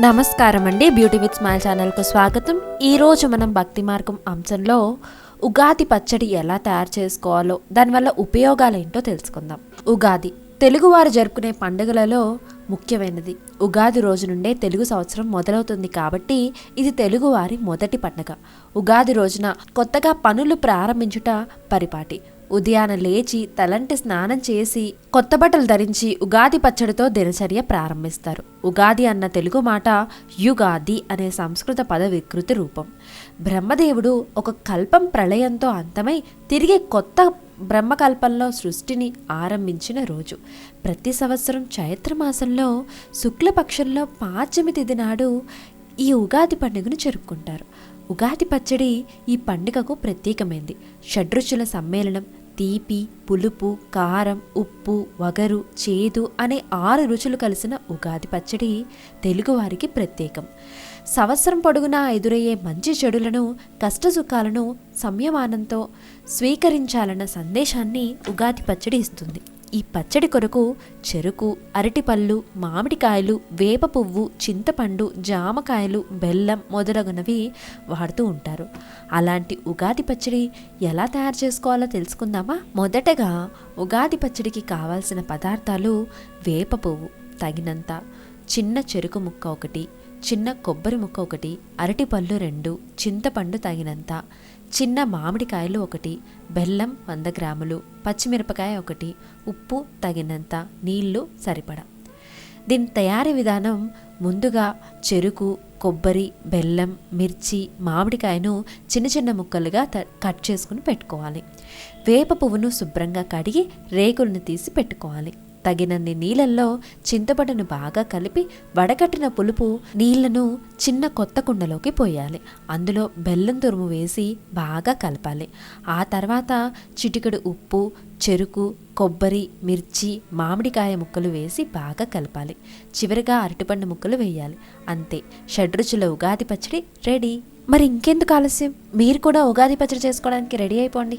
నమస్కారం అండి beauty with smile ఛానల్కు స్వాగతం. ఈరోజు మనం భక్తి మార్గం అంశంలో ఉగాది పచ్చడి ఎలా తయారు చేసుకోవాలో దానివల్ల ఉపయోగాలు ఏంటో తెలుసుకుందాం. ఉగాది. తెలుగువారు జరుపుకునే పండుగలలో ముఖ్యమైనది. ఉగాది రోజు నుండే తెలుగు సంవత్సరం మొదలవుతుంది కాబట్టి ఇది తెలుగువారి మొదటి పండుగ. ఉగాది రోజున కొత్తగా పనులు ప్రారంభించుట పరిపాటి. ఉదయాన లేచి తలంటి స్నానం చేసి కొత్త బట్టలు ధరించి ఉగాది పచ్చడితో దినచర్య ప్రారంభిస్తారు. ఉగాది అన్న తెలుగు మాట యుగాది అనే సంస్కృత పద వికృతి రూపం. బ్రహ్మదేవుడు ఒక కల్పం ప్రళయంతో అంతమై తిరిగి కొత్త బ్రహ్మకల్పంలో సృష్టిని ఆరంభించిన రోజు. ప్రతి సంవత్సరం చైత్రమాసంలో శుక్లపక్షంలో పాడ్యమి తిథి నాడు ఈ ఉగాది పండుగను జరుపుకుంటారు. ఉగాది పచ్చడి ఈ పండుగకు ప్రత్యేకమైంది. షడ్రుచుల సమ్మేళనం తీపి పులుపు కారం ఉప్పు వగరు చేదు అనే ఆరు రుచులు కలిసిన ఉగాది పచ్చడి తెలుగువారికి ప్రత్యేకం. సంవత్సరం పొడుగునా ఎదురయ్యే మంచి చెడులను కష్టసుఖాలను సంయమానంతో స్వీకరించాలన్న సందేశాన్ని ఉగాది పచ్చడి ఇస్తుంది. ఈ పచ్చడి కొరకు చెరుకు అరటిపళ్ళు మామిడికాయలు వేప పువ్వు చింతపండు జామకాయలు బెల్లం మొదలగునవి వాడుతూ ఉంటారు. అలాంటి ఉగాది పచ్చడి ఎలా తయారు చేసుకోవాలో తెలుసుకుందామా? మొదటగా ఉగాది పచ్చడికి కావాల్సిన పదార్థాలు వేప పువ్వు తగినంత చిన్న చెరుకు ముక్క ఒకటి చిన్న కొబ్బరి ముక్క ఒకటి అరటిపళ్ళు రెండు చింతపండు తగినంత చిన్న మామిడికాయలు ఒకటి బెల్లం వంద గ్రాములు పచ్చిమిరపకాయ ఒకటి ఉప్పు తగినంత నీళ్ళు సరిపడా. దీని తయారీ విధానం ముందుగా చెరుకు కొబ్బరి బెల్లం మిర్చి మామిడికాయను చిన్న చిన్న ముక్కలుగా కట్ చేసుకుని పెట్టుకోవాలి. వేప పువ్వును శుభ్రంగా కడిగి రేకులను తీసి పెట్టుకోవాలి. తగినన్ని నీళ్ళల్లో చింతపండును బాగా కలిపి వడకట్టిన పులుపు నీళ్ళను చిన్న కొత్త కుండలోకి పోయాలి. అందులో బెల్లం తురుము వేసి బాగా కలపాలి. ఆ తర్వాత చిటికెడు ఉప్పు చెరుకు కొబ్బరి మిర్చి మామిడికాయ ముక్కలు వేసి బాగా కలపాలి. చివరిగా అరటిపండు ముక్కలు వేయాలి. అంతే. షడ్రుచుల ఉగాది పచ్చడి రెడీ. మరి ఇంకెందుకు ఆలస్యం? మీరు కూడా ఉగాది పచ్చడి చేసుకోవడానికి రెడీ అయిపోండి.